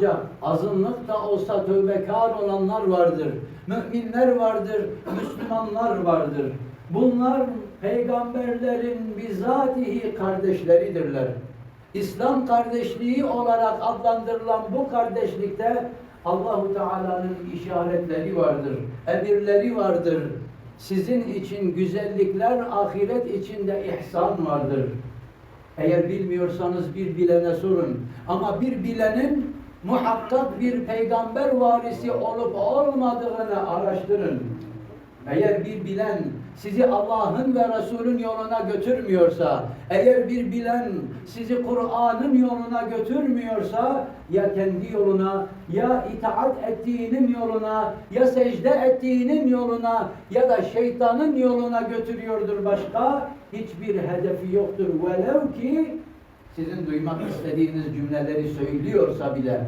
Ancak azınlık da olsa tövbekar olanlar vardır. Müminler vardır, Müslümanlar vardır. Bunlar peygamberlerin bizatihi kardeşleridirler. İslam kardeşliği olarak adlandırılan bu kardeşlikte Allahu Teala'nın işaretleri vardır, emirleri vardır. Sizin için güzellikler, ahiret içinde ihsan vardır. Eğer bilmiyorsanız bir bilene sorun. Ama bir bilenin muhakkak bir peygamber varisi olup olmadığını araştırın. Eğer bir bilen sizi Allah'ın ve Resul'ün yoluna götürmüyorsa, eğer bir bilen sizi Kur'an'ın yoluna götürmüyorsa, ya kendi yoluna, ya itaat ettiğinin yoluna, ya secde ettiğinin yoluna, ya da şeytanın yoluna götürüyordur başka, hiçbir hedefi yoktur. Velev ki sizin duymak istediğiniz cümleleri söylüyorsa bile